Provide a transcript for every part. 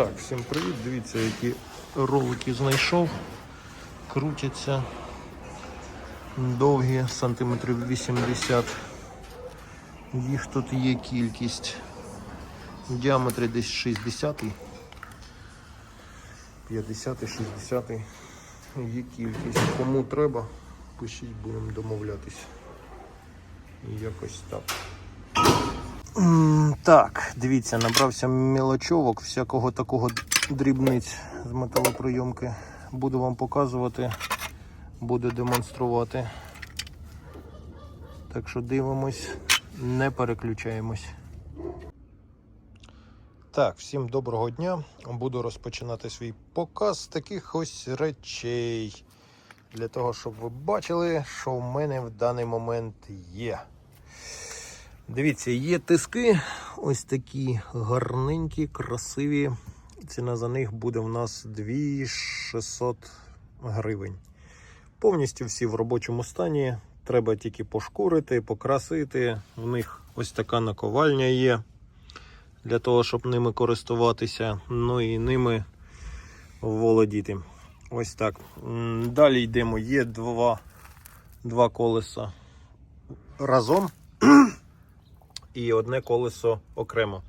Так, всім привіт. Дивіться, які ролики знайшов. Крутяться. Довгі, сантиметрів 80. Їх тут є кількість. В десь 60 50 60 Є кількість. Кому треба, пишіть, будемо домовлятись. Якось так. Так, дивіться, набрався мілочовок, всякого такого дрібниць з металоприйомки. Буду вам показувати, буду демонструвати. Так що дивимось, не переключаємось. Так, всім доброго дня. Буду розпочинати свій показ з таких ось речей. Для того, щоб ви бачили, що в мене в даний момент є. Дивіться, є тиски, ось такі гарненькі, красиві. Ціна за них буде в нас 2600 гривень. Повністю всі в робочому стані. Треба тільки пошкурити, покрасити. В них ось така наковальня є для того, щоб ними користуватися. Ну і ними володіти. Ось так. Далі йдемо. Є два, два колеса разом і одне колесо окремо.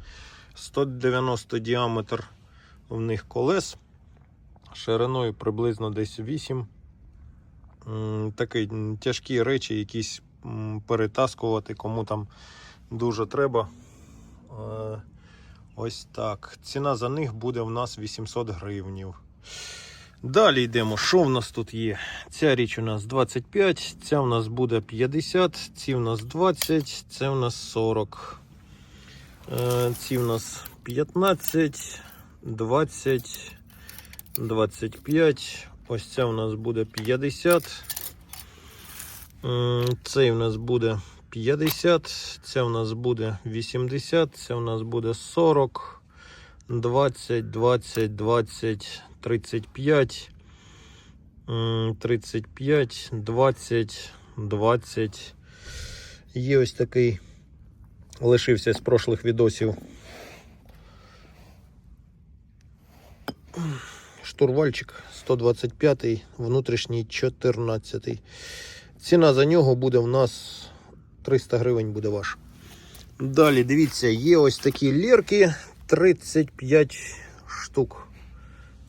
190 діаметр в них колес, шириною приблизно десь 8. М, Такий м, тяжкі речі, якісь перетаскувати, кому там дуже треба. Е, Ось так. Ціна за них буде в нас 800 гривнів. Далі йдемо. Що в нас тут є? Ця річ у нас 25, ця в нас буде 50, ці в нас 20, це в нас 40. Е, Ці в нас 15, 20, 25. Ось ця в нас буде 50. Цей в нас буде 50, ця в нас буде 80, ця в нас буде 40, 20, 20, 20, 35, 35, 20, 20. Є ось такий, лишився з прошлих відосів. Штурвальчик 125, внутрішній 14. Ціна за нього буде в нас 300 гривень буде ваш. Далі, дивіться, є ось такі лірки 35 штук.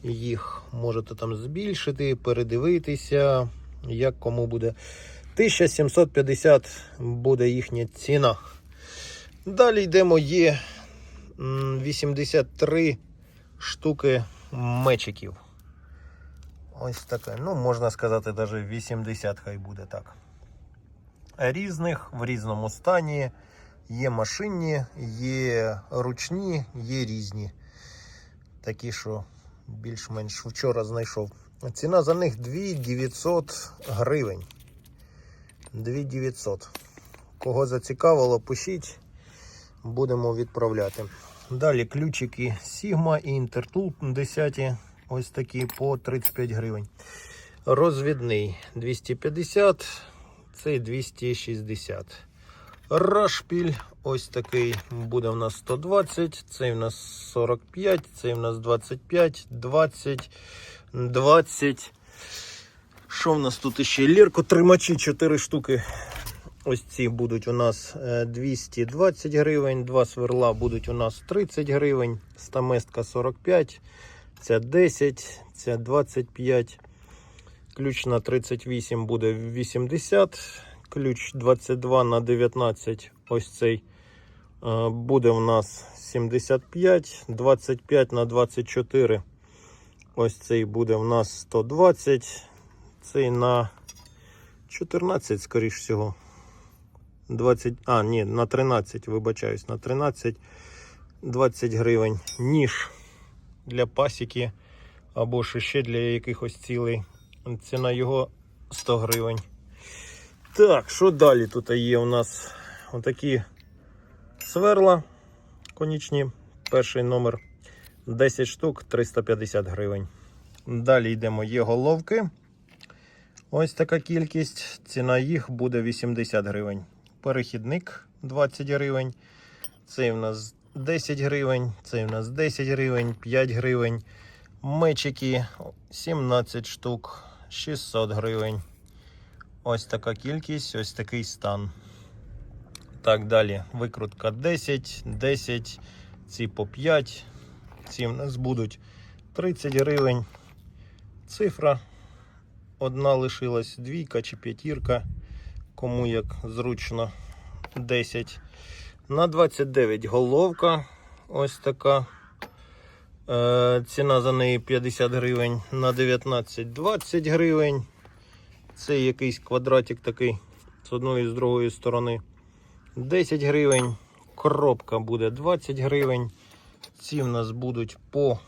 Їх можете там збільшити, передивитися, як кому буде. 1750 буде їхня ціна. Далі йдемо, є 83 штуки мечиків. Ось таке. Ну, можна сказати, навіть 80 хай буде так. Різних в різному стані. Є машинні, є ручні, є різні. Такі, що більш-менш вчора знайшов. Ціна за них 2900 гривень. 2900. Кого зацікавило, пишіть, будемо відправляти. Далі ключики Sigma і Intertool 10. Ось такі по 35 гривень. Розвідний 250, цей 260. Рашпіль ось такий буде в нас 120, цей в нас 45, цей в нас 25, 20, 20. Що в нас тут ще? Лірко тримачі 4 штуки. Ось ці будуть у нас е, 220 гривень, два сверла будуть у нас 30 гривень, стаместка 45, ця 10, ця 25. Ключ на 38 буде 80. Ключ 22 на 19. Ось цей е, буде в нас 75. 25 на 24. Ось цей буде в нас 120. Цей на 14, скоріш всього. 20, а, ні, на 13, вибачаюсь, на 13, 20 гривень. Ніж для пасіки або ще для якихось цілей. Ціна його 100 гривень. Так, що далі тут є у нас? Отакі сверла конічні. Перший номер 10 штук 350 гривень. Далі йдемо, є головки. Ось така кількість. Ціна їх буде 80 гривень. Перехідник 20 гривень. Цей в нас 10 гривень, цей у нас 10 гривень, 5 гривень. Мечики 17 штук, 600 гривень. Ось така кількість, ось такий стан. Так, далі. Викрутка 10, 10, ці по 5. Ці в нас будуть 30 гривень. Цифра одна лишилась, двійка чи п'ятірка. Кому як зручно 10. На 29 головка. Ось така. Е, ціна за неї 50 гривень. На 19 20 гривень. Це якийсь квадратик такий з одної і з другої сторони. 10 гривень. Коробка буде 20 гривень. Ці в нас будуть по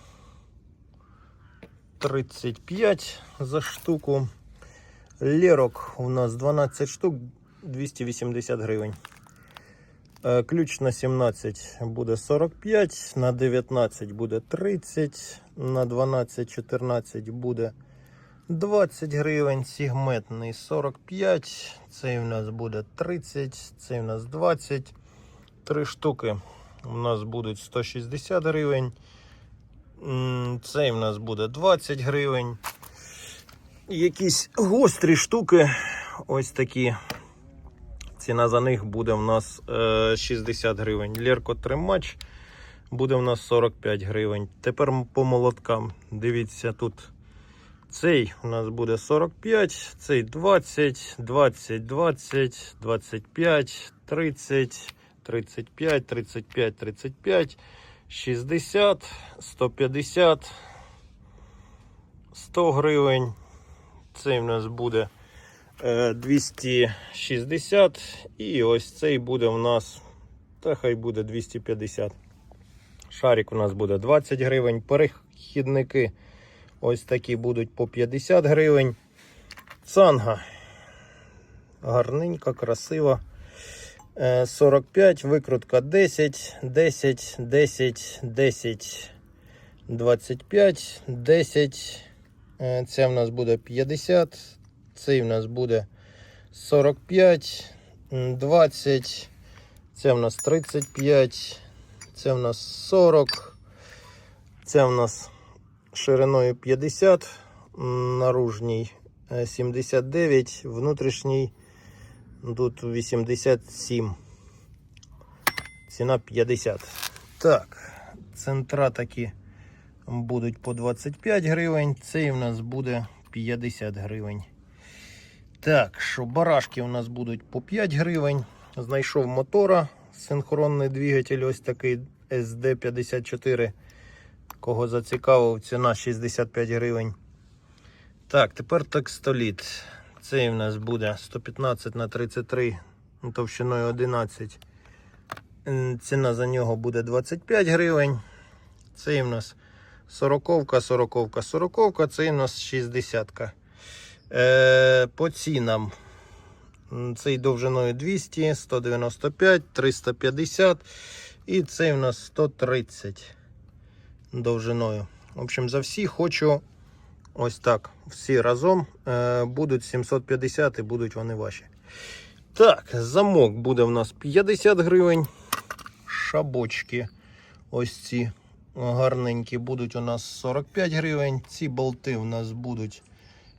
35 за штуку. Лерок у нас 12 штук 280 гривень. Е, Ключ на 17 буде 45, на 19 буде 30, на 12 14 буде 20 гривень. Сігметний 45. Цей у нас буде 30, цей у нас 20. Три штуки у нас будуть 160 гривень. Цей у нас буде 20 гривень. Якісь гострі штуки, ось такі. Ціна за них буде в нас е, 60 гривень. Лерко тримач буде в нас 45 гривень. Тепер по молоткам. Дивіться, тут цей у нас буде 45, цей 20, 20, 20, 25, 30, 35, 35, 35, 60, 150, 100 гривень. Цей у нас буде е, 260. І ось цей буде у нас, та хай буде 250. Шарик у нас буде 20 гривень. Перехідники ось такі будуть по 50 гривень. Цанга гарненька, красива. Е, 45, викрутка 10, 10, 10, 10, 25, 10. Е, Це в нас буде 50, цей в нас буде 45, 20, це в нас 35, це в нас 40, це в нас шириною 50, наружній е, 79, внутрішній тут 87. Ціна 50. Так, центра такі будуть по 25 гривень. Цей у нас буде 50 гривень. Так, що барашки у нас будуть по 5 гривень. Знайшов мотора. Синхронний двигатель, ось такий SD54. Кого зацікавив, ціна 65 гривень. Так, тепер текстоліт. Цей у нас буде 115 на 33 ну, товщиною 11. Ціна за нього буде 25 гривень. Цей у нас 40, 40, 40, цей у нас 60. Е, по цінам. Цей довжиною 200, 195, 350 і цей у нас 130 довжиною. В общем, за всі хочу ось так. Всі разом е, будуть 750 і будуть вони ваші. Так, замок буде в нас 50 гривень. Шабочки. Ось ці гарненькі будуть у нас 45 гривень. Ці болти у нас будуть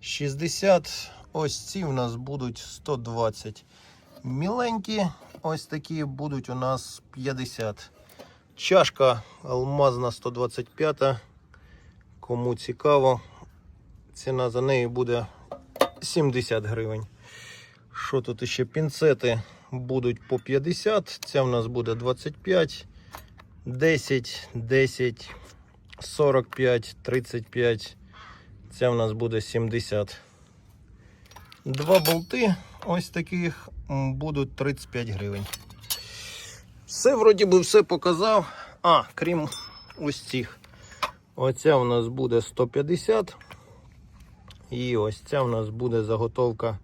60. Ось ці у нас будуть 120. Міленькі, ось такі будуть у нас 50. Чашка алмазна 125. Кому цікаво, ціна за неї буде 70 гривень. Що тут ще пінцети будуть по 50. Ця в нас буде 25, 10, 10, 45, 35. Ця в нас буде 70. Два болти ось таких будуть 35 гривень. Все, вроді би, все показав. А, крім ось цих. Оця у нас буде 150. І ось ця у нас буде заготовка.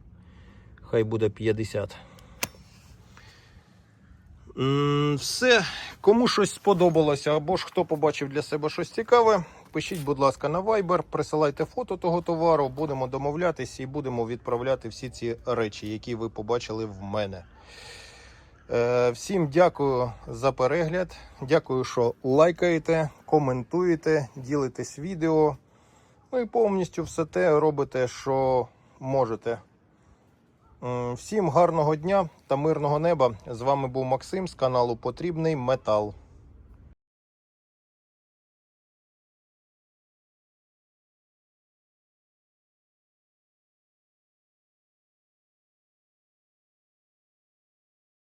Хай буде 50. Все, кому щось сподобалося, або ж хто побачив для себе щось цікаве, пишіть, будь ласка, на Viber, присилайте фото того товару, будемо домовлятися і будемо відправляти всі ці речі, які ви побачили в мене. Е, Всім дякую за перегляд. Дякую, що лайкаєте, коментуєте, ділитесь відео. Ну і повністю все те робите, що можете. Всім гарного дня та мирного неба. З вами був Максим з каналу Потрібний Метал.